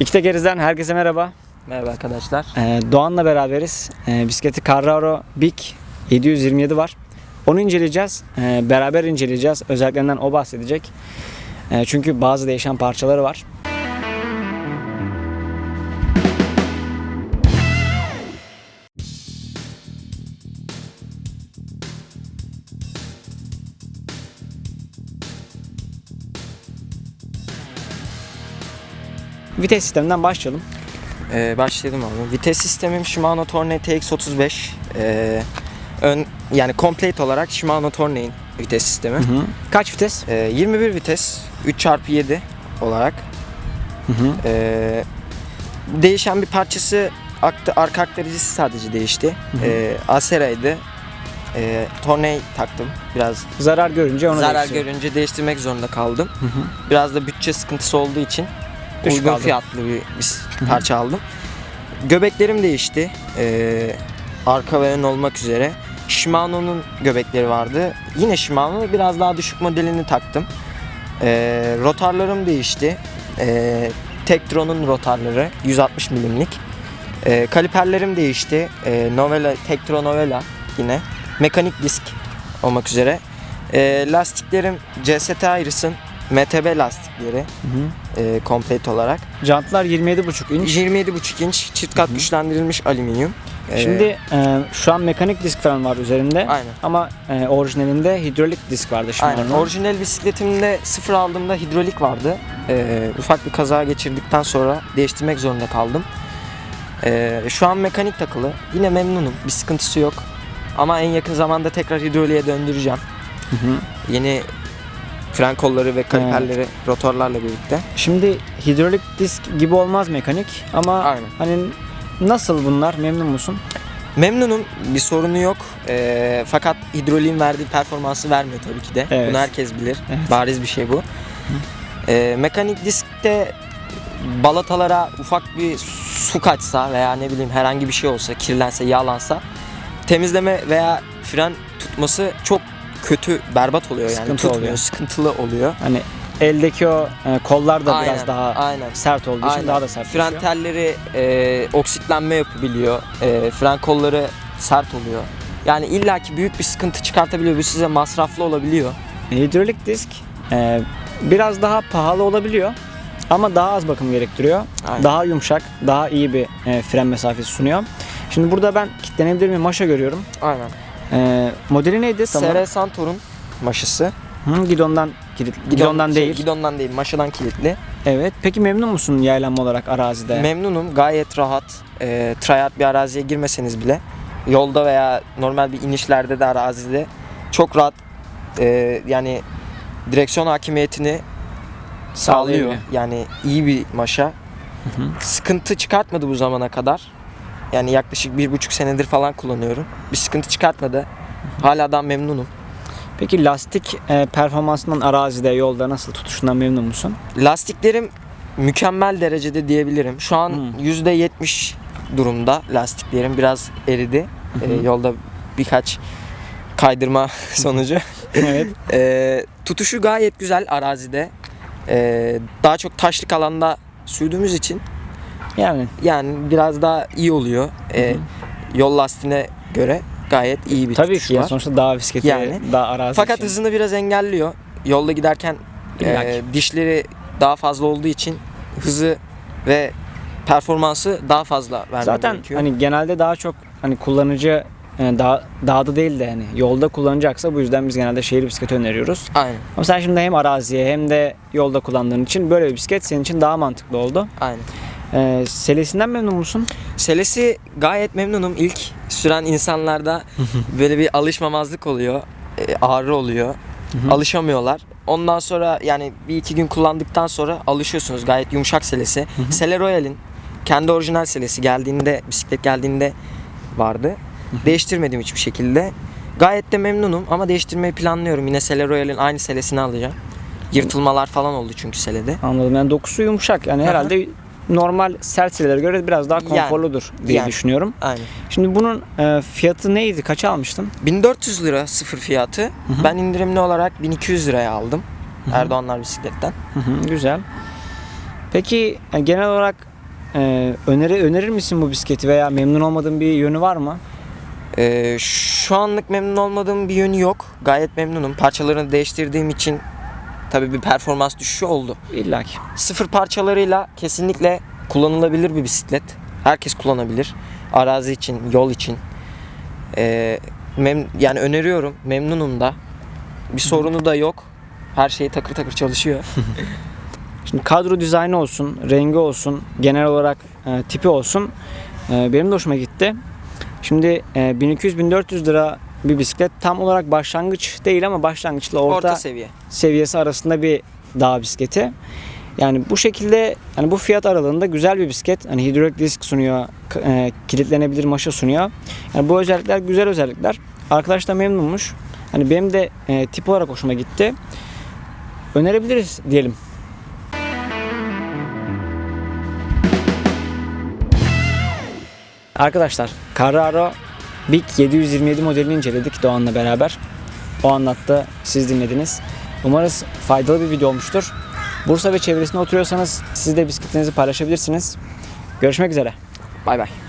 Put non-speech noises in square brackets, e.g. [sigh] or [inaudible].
İki Tekeriz'den herkese merhaba. Merhaba arkadaşlar. Ee, Doğan'la beraberiz. Ee, bisikleti Carraro Big 727 var. Onu inceleyeceğiz. Ee, beraber inceleyeceğiz. Özelliklerinden o bahsedecek. Ee, çünkü bazı değişen parçaları var. Vites sisteminden başlayalım. Ee, başlayalım abi. Vites sistemim Shimano Tourney TX35. Ee, ön yani complete olarak Shimano Tourney'in vites sistemi. Kaç vites? Ee, 21 vites 3x7 olarak. Ee, değişen bir parçası aktı, arka aktarıcısı sadece değişti. Ee, Acera'ydı. Ee, Tourney taktım. Biraz Zarar görünce onu zarar değiştiriyor. görünce değiştirmek zorunda kaldım. Biraz da bütçe sıkıntısı olduğu için Düşük uygun aldın. fiyatlı bir, bir parça aldım. Göbeklerim değişti. Ee, arka ve ön olmak üzere. Shimano'nun göbekleri vardı. Yine Shimano biraz daha düşük modelini taktım. Ee, rotarlarım değişti. Ee, Tektron'un rotarları 160 milimlik. Ee, kaliperlerim değişti. Ee, Novella, Tektro Novella yine. Mekanik disk olmak üzere. Ee, lastiklerim CST Iris'ın MTB lastikleri e, komplet olarak. Jantlar 27,5 inç. 27,5 inç çift kat güçlendirilmiş alüminyum. Ee, Şimdi e, şu an mekanik disk falan var üzerinde. aynen. Ama e, orijinalinde hidrolik disk vardı Aynen. Shimano'nun. Orijinal bisikletimde sıfır aldığımda hidrolik vardı. Ee, ufak bir kaza geçirdikten sonra değiştirmek zorunda kaldım. Ee, şu an mekanik takılı. Yine memnunum. Bir sıkıntısı yok. Ama en yakın zamanda tekrar hidroliğe döndüreceğim. Hı hı. Yeni fren kolları ve kaliperleri rotorlarla birlikte. Şimdi hidrolik disk gibi olmaz mekanik ama Aynen. hani nasıl bunlar memnun musun? Memnunum. Bir sorunu yok. Ee, fakat hidroliğin verdiği performansı vermiyor tabii ki de. Evet. Bunu herkes bilir. Evet. Bariz bir şey bu. Ee, mekanik diskte balatalara ufak bir su kaçsa veya ne bileyim herhangi bir şey olsa, kirlense, yağlansa temizleme veya fren tutması çok kötü, berbat oluyor yani. Sıkıntı Tutmuyor, oluyor. sıkıntılı oluyor. Hani eldeki o e, kollar da Aynen, biraz daha aynen. sert olduğu için Aynen. daha da sert. Fren telleri e, oksitlenme yapabiliyor. E, fren kolları sert oluyor. Yani illaki büyük bir sıkıntı çıkartabiliyor. Bu size masraflı olabiliyor. Hidrolik disk e, biraz daha pahalı olabiliyor ama daha az bakım gerektiriyor. Aynen. Daha yumuşak, daha iyi bir e, fren mesafesi sunuyor. Şimdi burada ben kitlenebilir bir maşa görüyorum. Aynen. E, modeli neydi? Tamam. SR Santor'un maşası. Hı, gidondan kilit, gidondan şey, değil. Gidondan değil, maşadan kilitli. Evet. Peki memnun musun yaylanma olarak arazide? Memnunum, gayet rahat. E, tryhard bir araziye girmeseniz bile yolda veya normal bir inişlerde de arazide çok rahat e, yani direksiyon hakimiyetini sağlıyor. Sağlıyor. Yani iyi bir maşa. hı. Sıkıntı çıkartmadı bu zamana kadar. Yani yaklaşık bir buçuk senedir falan kullanıyorum. Bir sıkıntı çıkartmadı. Hala da memnunum. Peki lastik e, performansından arazide, yolda nasıl tutuşundan memnun musun? Lastiklerim mükemmel derecede diyebilirim. Şu an Hmm. %70 durumda lastiklerim biraz eridi. Ee, yolda birkaç kaydırma [laughs] sonucu. evet. Ee, tutuşu gayet güzel arazide. Ee, daha çok taşlık alanda sürdüğümüz için Yani yani biraz daha iyi oluyor. Ee, yol lastiğine göre gayet iyi bir tabii ki ya. var. Sonuçta dağ bisikleti, Yani. dağ arazi Fakat için. hızını biraz engelliyor. Yolda giderken e, dişleri daha fazla olduğu için hızı ve performansı daha fazla vermek Zaten gerekiyor. hani genelde daha çok hani kullanıcı e, dağ, dağda değil de hani yolda kullanacaksa bu yüzden biz genelde şehir bisikleti öneriyoruz. Aynen, Ama sen şimdi hem araziye hem de yolda kullandığın için böyle bir bisiklet senin için daha mantıklı oldu. aynen. E, selesinden memnun musun? Selesi gayet memnunum. İlk süren insanlarda böyle bir alışmamazlık oluyor. e, ağrı oluyor. Alışamıyorlar. Ondan sonra yani bir iki gün kullandıktan sonra alışıyorsunuz. Gayet yumuşak selesi. Sele Royal'in kendi orijinal selesi geldiğinde, bisiklet geldiğinde vardı. Değiştirmedim hiçbir şekilde. Gayet de memnunum ama değiştirmeyi planlıyorum. Yine Sele Royal'in aynı selesini alacağım. Yırtılmalar falan oldu çünkü selede. Anladım. Yani dokusu yumuşak. Yani herhalde normal sert selelere göre biraz daha Yani, konforludur diye yani. düşünüyorum. Aynen. Şimdi bunun e, fiyatı neydi? Kaça almıştın? 1400 lira sıfır fiyatı. Ben indirimli olarak 1200 liraya aldım. Erdoğanlar bisikletten. Hı hı, güzel. Peki e, genel olarak e, öneri önerir misin bu bisikleti veya memnun olmadığın bir yönü var mı? Ee, şu anlık memnun olmadığım bir yönü yok. Gayet memnunum. Parçalarını değiştirdiğim için tabii bir performans düşüşü oldu. İlla ki. Sıfır parçalarıyla kesinlikle kullanılabilir bir bisiklet. Herkes kullanabilir. Arazi için, yol için. Ee, mem- yani öneriyorum. Memnunum da. Bir sorunu da yok. Her şey takır takır çalışıyor. [laughs] Şimdi kadro dizaynı olsun, rengi olsun, genel olarak e, tipi olsun. e, benim de hoşuma gitti. Şimdi e, 1200-1400 lira bir bisiklet tam olarak başlangıç değil ama başlangıçla orta, Orta seviye. seviyesi arasında bir dağ bisikleti. Yani bu şekilde hani bu fiyat aralığında güzel bir bisiklet. Hani hidrolik disk sunuyor, e, kilitlenebilir maşa sunuyor. Yani bu özellikler güzel özellikler. Arkadaş da memnunmuş. Hani benim de e, tip olarak hoşuma gitti. Önerebiliriz diyelim. Arkadaşlar Carraro Big 727 modelini inceledik Doğan'la beraber. O anlattı, siz dinlediniz. Umarız faydalı bir video olmuştur. Bursa ve çevresinde oturuyorsanız siz de bisikletinizi paylaşabilirsiniz. Görüşmek üzere. Bay bay.